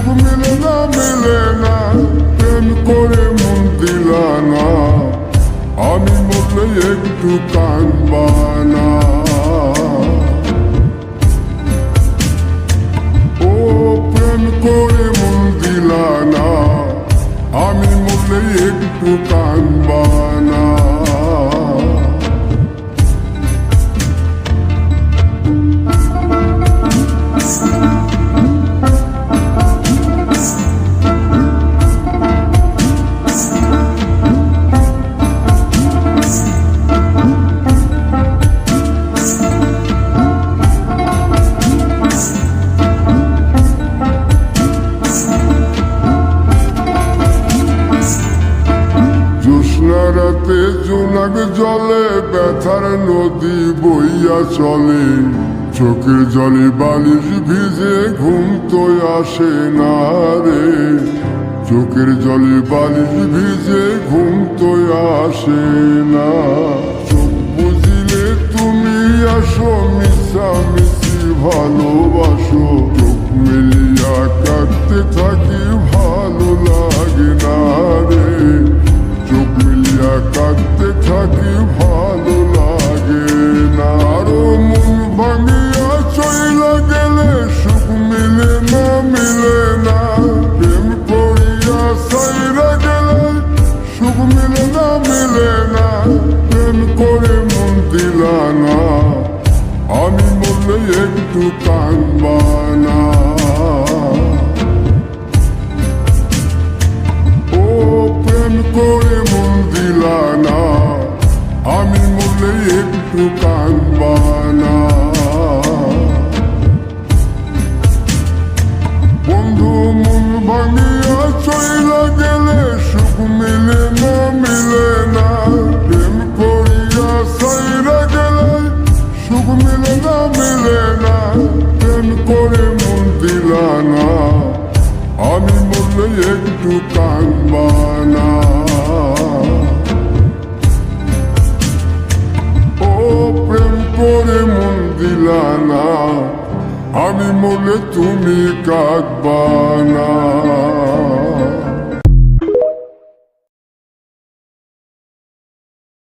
সুখ মিলে না মিলে না প্রেম করে মন দিলা না আমি মরলে একটু কানবানা ও প্রেম করে মন দিলা না আমি মরলে একটু কানবানা রাতে জোনাক জলে ব্যথার নদী বইয়া চলে। চোখের জলে বালিশ ভিজে ঘুম তো আসে না রে। চোখের জলে বালিশ ভিজে ঘুম তো আসে না। চোখ বুঝিলে তুমি আসো একটু কানবানা ও প্রেম করে মন দিলা না আমি মরলে একটু কানবানা বন্ধু মন ভাঙিয়া চইলা গেলে সুখ মিলে মিলে একটু কানবানা ও প্রেম করে মন দিলানা আমি মনে তুমি কাঁদবানা